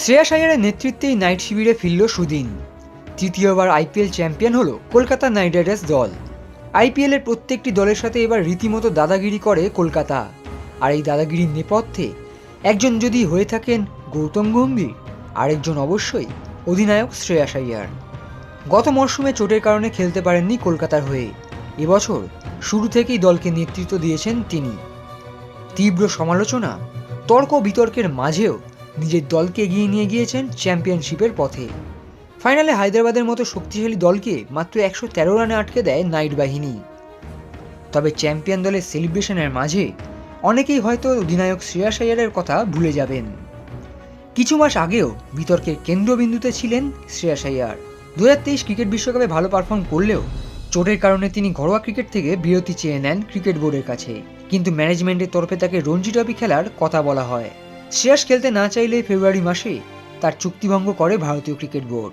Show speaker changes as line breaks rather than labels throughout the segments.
শ্রেয়াস আয়ারের নেতৃত্বেই নাইট শিবিরে ফিরল সুদিন। তৃতীয়বার আইপিএল চ্যাম্পিয়ন হলো কলকাতা নাইট রাইডার্স দল। আইপিএলের প্রত্যেকটি দলের সাথে এবার রীতিমতো দাদাগিরি করে কলকাতা। আর এই দাদাগিরির নেপথ্যে একজন যদি হয়ে থাকেন গৌতম গম্ভীর, আরেকজন অবশ্যই অধিনায়ক শ্রেয়াস আইয়ার গত মরশুমে চোটের কারণে খেলতে পারেননি কলকাতার হয়ে। এবছর শুরু থেকেই দলকে নেতৃত্ব দিয়েছেন তিনি। তীব্র সমালোচনা, তর্ক বিতর্কের মাঝেও নিজের দলকে এগিয়ে নিয়ে গিয়েছেন চ্যাম্পিয়নশিপের পথে। ফাইনালে হায়দ্রাবাদের মতো শক্তিশালী দলকে মাত্র একশো তেরো রানে আটকে দেয় নাইট বাহিনী। তবে চ্যাম্পিয়ন দলের সেলিব্রেশনের মাঝে অনেকেই হয়তো অধিনায়ক শ্রেয়াস আইয়ারের কথা ভুলে যাবেন। কিছু মাস আগেও বিতর্কের কেন্দ্রবিন্দুতে ছিলেন শ্রেয়াস আইয়ার দু ক্রিকেট বিশ্বকাপে ভালো পারফর্ম করলেও চোটের কারণে তিনি ঘরোয়া ক্রিকেট থেকে বিরতি চেয়ে নেন ক্রিকেট বোর্ডের কাছে। কিন্তু ম্যানেজমেন্টের তরফে তাকে রঞ্জি ট্রফি খেলার কথা বলা হয়। শ্রেয়াস খেলতে না চাইলে ফেব্রুয়ারি মাসে তার চুক্তিভঙ্গ করে ভারতীয় ক্রিকেট বোর্ড।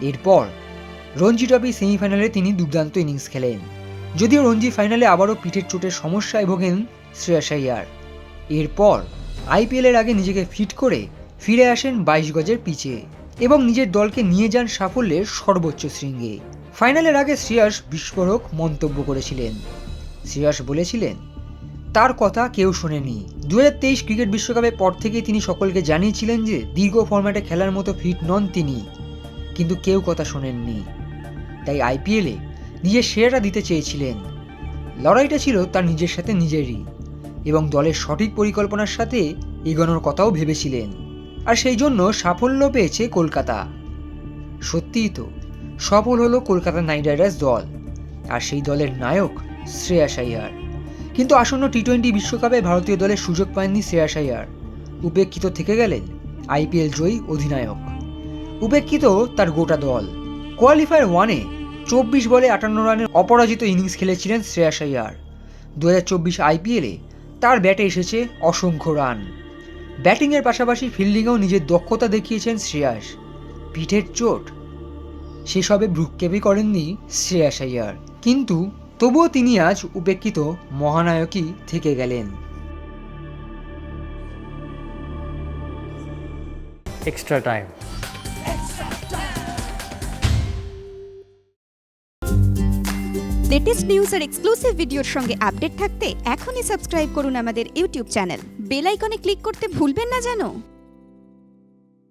এরপর রঞ্জি ট্রফি সেমিফাইনালে তিনি দুর্দান্ত ইনিংস খেলেন। যদিও রঞ্জি ফাইনালে আবারও পিঠের চোটের সমস্যায় ভোগেন শ্রেয়াস আইয়ার এরপর আইপিএলের আগে নিজেকে ফিট করে ফিরে আসেন বাইশ গজের পিচে এবং নিজের দলকে নিয়ে যান সাফল্যের সর্বোচ্চ শৃঙ্গে। ফাইনালের আগে শ্রেয়াস বিস্ফোরক মন্তব্য করেছিলেন। শ্রেয়াস বলেছিলেন তার কথা কেউ শোনেনি। দু হাজার তেইশ ক্রিকেট বিশ্বকাপের পর থেকেই তিনি সকলকে জানিয়েছিলেন যে, দীর্ঘ ফরম্যাটে খেলার মতো ফিট নন তিনি। কিন্তু কেউ কথা শোনেননি। তাই আইপিএলে নিজের সেরাটা দিতে চেয়েছিলেন। লড়াইটা ছিল তার নিজের সাথে নিজেরই এবং দলের সঠিক পরিকল্পনার সাথে এগোনোর কথাও ভেবেছিলেন। আর সেই জন্য সাফল্য পেয়েছে কলকাতা। সত্যিই তো, সফল হলো কলকাতা নাইট রাইডার্স দল। আর সেই দলের নায়ক শ্রেয়াস আইয়ার কিন্তু আসন্ন টি টোয়েন্টি বিশ্বকাপে ভারতীয় দলের সুযোগ পায়নি শ্রেয়াস আইয়ার উপেক্ষিত থেকে গেলেন আইপিএল জয়ী অধিনায়ক। উপেক্ষিত তার গোটা দল। কোয়ালিফায়ার ওয়ানে চব্বিশ বলে আটান্ন রানের অপরাজিত ইনিংস খেলেছিলেন শ্রেয়াস আইয়ার দু আইপিএলে তার ব্যাটে এসেছে অসংখ্য রান। ব্যাটিংয়ের পাশাপাশি ফিল্ডিংয়েও নিজের দক্ষতা দেখিয়েছেন শ্রেয়াস। পিঠের চোট। সেসবে ভ্রুক্ষেপই করেননি শ্রেয়াস আইয়ার কিন্তু তবুও তিনি আজ উপেক্ষিত মহানায়কই থেকে গেলেন।
Extra time.
লেটেস্ট নিউজ আর এক্সক্লুসিভ ভিডিওর সঙ্গে আপডেট থাকতে এখনই সাবস্ক্রাইব করুন আমাদের ইউটিউব চ্যানেল বেল আইকনে ক্লিক করতে ভুলবেন না জানো?